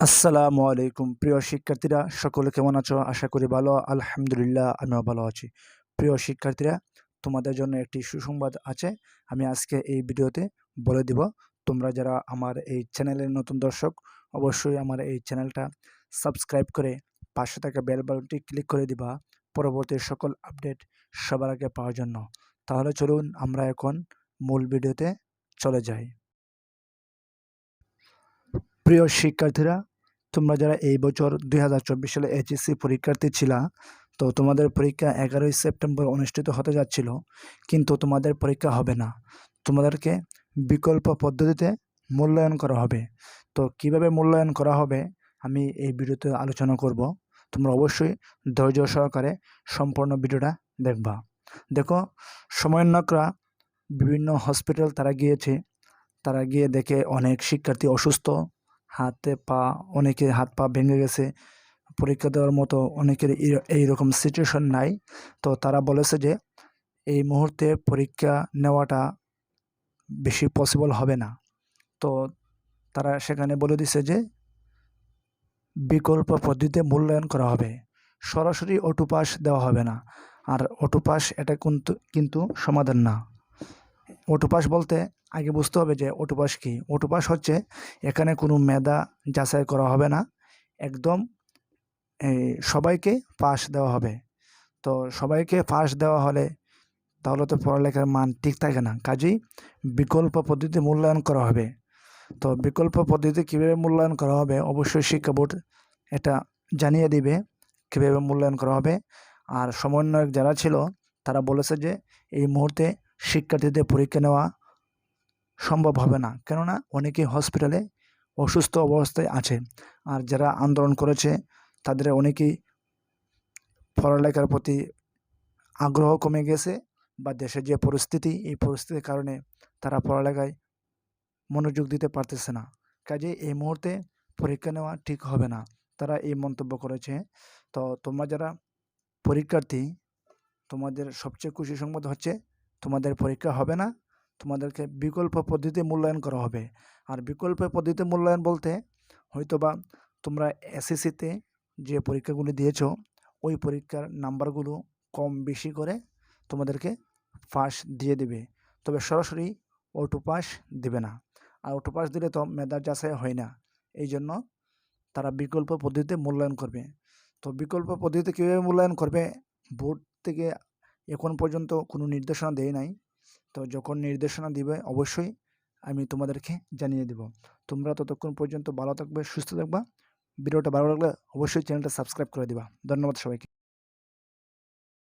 আসসালামু আলাইকুম। প্রিয় শিক্ষার্থীরা, সকলে কেমন আছো? আশা করি ভালো। আলহামদুলিল্লাহ, আমিও ভালো আছি। প্রিয় শিক্ষার্থীরা, তোমাদের জন্য একটি সুসংবাদ আছে। আমি আজকে এই ভিডিওতে বলে দিব, তোমরা যারা আমার এই চ্যানেলের নতুন দর্শক, অবশ্যই আমার এই চ্যানেলটা সাবস্ক্রাইব করে পাশে থাকা বেল বাটনটি ক্লিক করে দিবা। পরবর্তী সকল আপডেট সবার আগে পাওয়ার জন্য। তাহলে চলুন আমরা এখন মূল ভিডিওতে চলে যাই। প্রিয় শিক্ষার্থীরা, তোমরা যারা এই বছর দুই হাজার চব্বিশ সালে এইচএসসি পরীক্ষার্থী ছিলা, তো তোমাদের পরীক্ষা এগারোই সেপ্টেম্বর অনুষ্ঠিত হতে যাচ্ছিল, কিন্তু তোমাদের পরীক্ষা হবে না। তোমাদেরকে বিকল্প পদ্ধতিতে মূল্যায়ন করা হবে। তো কীভাবে মূল্যায়ন করা হবে, আমি এই ভিডিওতে আলোচনা করব। তোমরা অবশ্যই ধৈর্য সহকারে সম্পূর্ণ ভিডিওটা দেখবা। দেখো, সমন্বয়করা বিভিন্ন হসপিটাল তারা গিয়েছে, তারা গিয়ে দেখে অনেক শিক্ষার্থী অসুস্থ হাতে পা অনেকে হাত পা ভেঙে গেছে। পরীক্ষা দেওয়ার মতো অনেকের এই রকম সিচুয়েশন নাই। তো তারা বলেছে যে, এই মুহূর্তে পরীক্ষা নেওয়াটা বেশি পসিবল হবে না। তো তারা সেখানে বলে দিছে যে, বিকল্প পদ্ধতিতে মূল্যায়ন করা হবে। সরাসরি অটোপাস দেওয়া হবে না। আর অটোপাস এটা কিন্তু কিন্তু সমাধান না। অটোপাস বলতে আগে বুঝতে হবে যে অটোপাস কী? অটোপাস হচ্ছে এখানে কোনো মেধা যাচাই করা হবে না। একদম সবাইকে পাস দেওয়া হবে। তো সবাইকে পাস দেওয়া হলে তাহলে তো পড়ালেখার মান ঠিক থাকে না। কাজেই বিকল্প পদ্ধতি মূল্যায়ন করা হবে। তো বিকল্প পদ্ধতি কীভাবে মূল্যায়ন করা হবে অবশ্যই শিক্ষা বোর্ড এটা জানিয়ে দিবে কীভাবে মূল্যায়ন করা হবে। আর সমন্বয়ক যারা ছিল তারা বলেছে যে এই মুহূর্তে শিক্ষার্থীদের পরীক্ষা নেওয়া সম্ভব হবে না। কেননা অনেকে হসপিটালে অসুস্থ অবস্থায় আছে আর যারা আন্দোলন করেছে, তাদের অনেকেই পড়ালেখার প্রতি আগ্রহ কমে গেছে বা দেশের যে পরিস্থিতি, এই পরিস্থিতির কারণে তারা পড়ালেখায় মনোযোগ দিতে পারতেছে না। কাজে এই মুহূর্তে পরীক্ষা নেওয়া ঠিক হবে না। তারা এই মন্তব্য করেছে। তো তোমরা যারা পরীক্ষার্থী, তোমাদের সবচেয়ে খুশি সংবাদ হচ্ছে, তোমাদের পরীক্ষা হবে না তোমাদেরকে বিকল্প পদ্ধতিতে মূল্যায়ন করা হবে। আর বিকল্প পদ্ধতিতে মূল্যায়ন বলতে হয়তোবা তোমরা এসএসসিতে যে পরীক্ষাগুলি দিয়েছ, ওই পরীক্ষার নাম্বারগুলো কম বেশি করে তোমাদেরকে পাস দিয়ে দেবে। তবে সরাসরি অটো পাস দেবে না। আর অটো পাস দিলে তো মেধার যাচাই হয় না। এই জন্য তারা বিকল্প পদ্ধতিতে মূল্যায়ন করবে। তো বিকল্প পদ্ধতিতে কীভাবে মূল্যায়ন করবে? বোর্ড থেকে এখন পর্যন্ত কোনো নির্দেশনা দেয় নাই। তো যখন নির্দেশনা দিবে, অবশ্যই আমি তোমাদেরকে জানিয়ে দেব। তোমরা ততক্ষণ পর্যন্ত ভালো থাকবে, সুস্থ থাকবা। ভিডিওটা ভালো লাগলে অবশ্যই চ্যানেলটা সাবস্ক্রাইব করে দিবা। ধন্যবাদ সবাইকে।